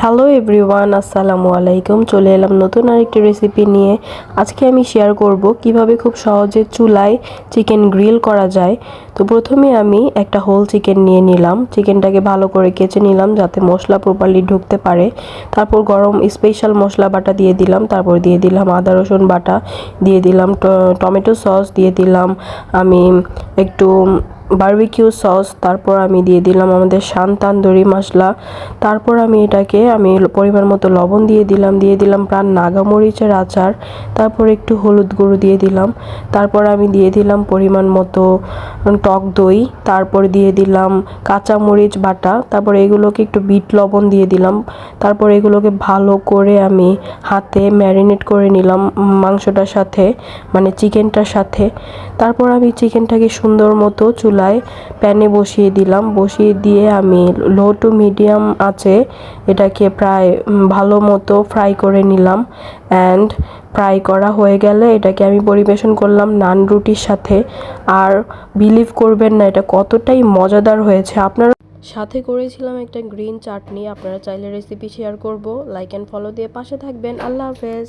Hello everyone, আসসালামু আলাইকুম। চলে এলাম নতুন আরেকটি রেসিপি নিয়ে। আজকে আমি শেয়ার করব কীভাবে খুব সহজে চুলায় চিকেন গ্রিল করা যায়। তো প্রথমে আমি একটা হোল চিকেন নিয়ে নিলাম। চিকেনটাকে ভালো করে কেচে নিলাম যাতে মশলা প্রপারলি ঢুকতে পারে। তারপর গরম স্পেশাল মশলা বাটা দিয়ে দিলাম। তারপর দিয়ে দিলাম আদা, রসুন বাটা। দিয়ে দিলাম টমেটো সস দিয়ে দিলাম। আমি একটু বারবিকিউ সস, তারপর আমি দিয়ে দিলাম আমাদের শান তান্দুরি মশলা, তারপর আমি এটাকে আমি পরিমাণ মতো লবণ দিয়ে দিলাম দিয়ে দিলাম প্রাণ নাগামরিচের আচার, তারপর একটু হলুদ গুঁড়ো দিয়ে দিলাম, তারপর আমি দিয়ে দিলাম পরিমাণ মতো টক দই, তারপর দিয়ে দিলাম কাঁচা মরিচ বাটা, তারপর এগুলোকে একটু বিট লবণ দিয়ে দিলাম, তারপর এগুলোকে ভালো করে আমি হাতে ম্যারিনেট করে নিলাম মাংসটার সাথে মানে চিকেনটার সাথে, তারপর আমি চিকেনটাকে সুন্দর মতো চুলায় প্যানে বসিয়ে দিলাম। বসিয়ে দিয়ে আমি লো টু মিডিয়াম আছে। এটাকে প্রায় ভালো মতো ফ্রাই করে নিলাম। অ্যান্ড ফ্রাই করা হয়ে গেলে এটাকে আমি পরিবেশন করলাম নান রুটির সাথে। আর বিলিভ করবেন না, এটা কতটাই মজাদার হয়েছে। আপনারা সাথে করেছিলাম একটা গ্রিন চাটনি আপনারা চাইলে রেসিপি শেয়ার করব। লাইক অ্যান্ড ফলো দিয়ে পাশে থাকবেন। আল্লাহ হাফেজ।